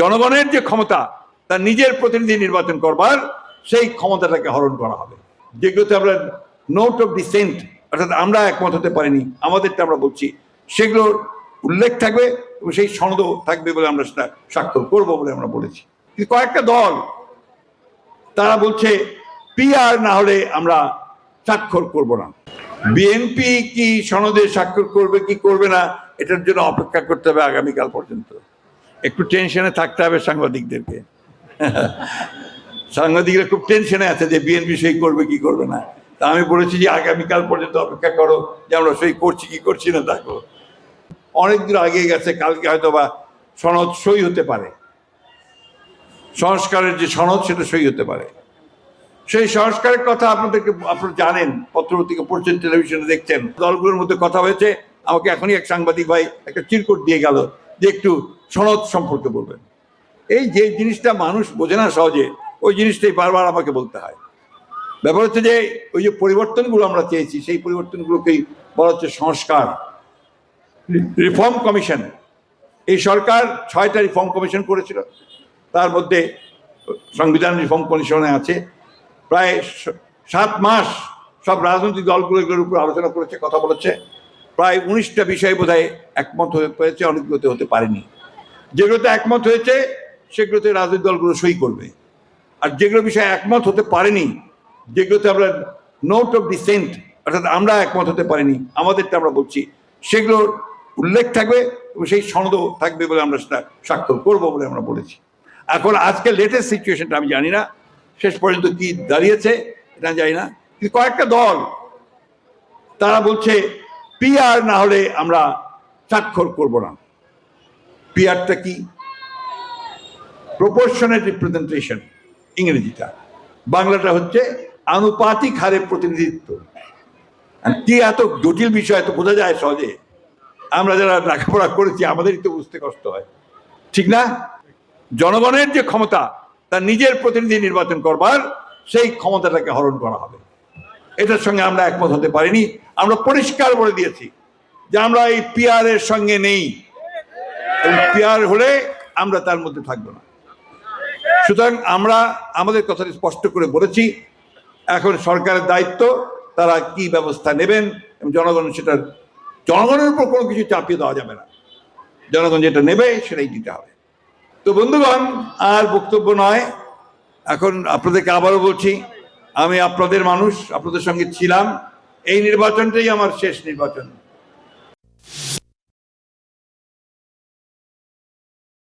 জনগণের যে ক্ষমতা তার নিজের প্রতিনিধি নির্বাচন করবার, সেই ক্ষমতাটাকে হরণ করা হবে। যেগুলোতে আমরা নোট অফ ডিসেন্ট অর্থাৎ আমরা একমত হতে পারিনি, আমাদেরটা আমরা বলছি, সেগুলোর উল্লেখ থাকবে এবং সেই সনদও থাকবে বলে আমরা সেটা স্বাক্ষর করব বলে আমরা বলেছি। কিন্তু কয়েকটা দল, তারা বলছে পিআর না হলে আমরা স্বাক্ষর করব না। বিএনপি কি সনদে স্বাক্ষর করবে, কি করবে না, এটার জন্য অপেক্ষা করতে হবে আগামীকাল পর্যন্ত। একটু টেনশনে থাকতে হবে সাংবাদিকদেরকে। সাংবাদিকরা খুব টেনশনে আছে যে বিএনপি সই করবে কি করবে না। তা আমি বলেছি যে আগামীকাল পর্যন্ত অপেক্ষা করো যে আমরা সই করছি কি করছি না দেখো অনেক দূর আগে গেছে, কালকে হয়তো বা সনদ সই হতে পারে। সংস্কারের যে সনদ, সেটা সই হতে পারে। সেই সংস্কারের কথা আপনাদেরকে, আপনারা জানেন, পত্রপত্রিকা পড়ছেন টেলিভিশনে দেখছেন। দলগুলোর মধ্যে কথা হয়েছে, আমাকে এখনই এক সাংবাদিক ভাই একটা চিরকুট দিয়ে গেল। যে একটু সনদ সম্পর্কে বলবেন। এই যে জিনিসটা মানুষ বোঝে না সহজে, ওই জিনিসটাই বারবার আমাকে বলতে হয়। ব্যাপার হচ্ছে যে ওই যে পরিবর্তনগুলো আমরা চেয়েছি, সেই পরিবর্তনগুলোকেই বলা হচ্ছে সংস্কার। Reform commission. এই সরকার ছয়টা রিফর্ম কমিশন করেছিল। তার মধ্যে সংবিধান রিফর্ম কমিশনে আছে। প্রায় সাত মাস সব রাজনৈতিক দলগুলো এগুলোর উপর আলোচনা করেছে, কথা বলেছে। প্রায় উনিশটা বিষয় বোধহয় একমত হয়ে পেরেছে, অনেকগুলোতে হতে পারেনি। যেগুলোতে একমত হয়েছে, সেগুলোতে রাজনৈতিক দলগুলো সই করবে। আর যেগুলো বিষয়ে একমত হতে পারেনি, যেগুলোতে আমরা নোট অফ ডিসেন্ট অর্থাৎ আমরা একমত হতে পারিনি, আমাদেরটা আমরা বলছি, সেগুলোর উল্লেখ থাকবে এবং সেই সনদও থাকবে বলে আমরা সেটা স্বাক্ষর করব বলে আমরা বলেছি। এখন আজকে লেটেস্ট সিচুয়েশনটা আমি জানি না, শেষ পর্যন্ত কি দাঁড়িয়েছে, এটা জানি না। কিন্তু কয়েকটা দল, তারা বলছে পিআর না হলে আমরা স্বাক্ষর করব না। পিআরটা কি? প্রপোর্শনেট রিপ্রেজেন্টেশন ইংরেজিটা। বাংলাটা হচ্ছে আনুপাতিক হারে প্রতিনিধিত্ব। কি এত জটিল বিষয় তো বোঝা যায় সহজে? আমরা যারা লেখাপড়া করেছি, আমাদেরই তো বুঝতে কষ্ট হয়। ঠিক না? জনগণের যে ক্ষমতা, তার নিজের প্রতিনিধি নির্বাচন করবার, সেই ক্ষমতাটাকে হরণ করা হবে। এটার সঙ্গে আমরা একমত হতে পারিনি। আমরা পরিষ্কার বলে দিয়েছি যে আমরা এই পিআর এর সঙ্গে নেই। পিআর হলে আমরা তার মধ্যে থাকব না। সুতরাং আমরা আমাদের কথাটি স্পষ্ট করে বলেছি, এখন সরকারের দায়িত্ব, তারা কি ব্যবস্থা নেবেন জনগণ সেটা জনগণের উপর কোনো কিছু চাপিয়ে দেওয়া যাবে না। জনগণ যেটা নেবে সেটাই দিতে হবে। তো বন্ধুগণ, আর বক্তব্য নয়। এখন আপনাদেরকে আবারও বলছি আমি আপনাদের মানুষ আপনাদের সঙ্গে ছিলাম। এই নির্বাচনটাই আমার শেষ নির্বাচন।